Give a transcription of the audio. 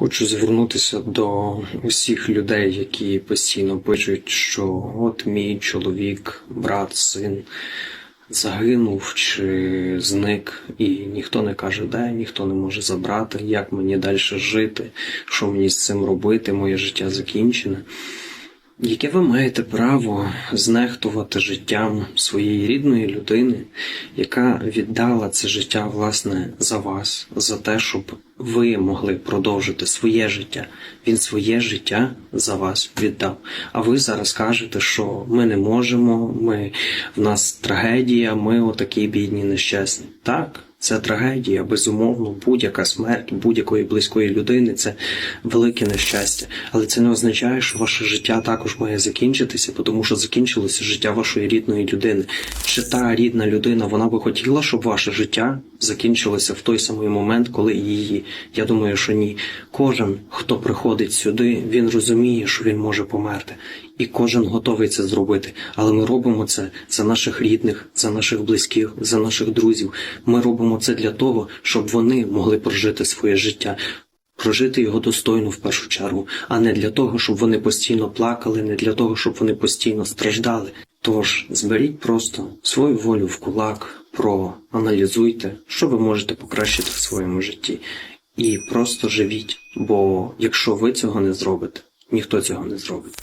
Хочу звернутися до усіх людей, які постійно пишуть, що от мій чоловік, брат, син загинув чи зник, і ніхто не каже, де, ніхто не може забрати, як мені далі жити, що мені з цим робити, моє життя закінчене. Яке ви маєте право знехтувати життям своєї рідної людини, яка віддала це життя власне за вас, за те, щоб ви могли продовжити своє життя. Він своє життя за вас віддав. А ви зараз кажете, що ми не можемо, ми в нас трагедія, ми отакі бідні нещасні. Так. Це трагедія, безумовно, будь-яка смерть будь-якої близької людини це велике нещастя. Але це не означає, що ваше життя також має закінчитися, тому що закінчилося життя вашої рідної людини. Чи та рідна людина вона би хотіла, щоб ваше життя закінчилося в той самий момент, коли її? Я думаю, що ні. Кожен, хто приходить сюди, він розуміє, що він може померти. І кожен готовий це зробити. Але ми робимо це за наших рідних, за наших близьких, за наших друзів. Ми робимо це для того, щоб вони могли прожити своє життя. Прожити його достойно в першу чергу, а не для того, щоб вони постійно плакали, не для того, щоб вони постійно страждали. Тож зберіть просто свою волю в кулак, проаналізуйте, що ви можете покращити в своєму житті, і просто живіть. Бо якщо ви цього не зробите, ніхто цього не зробить.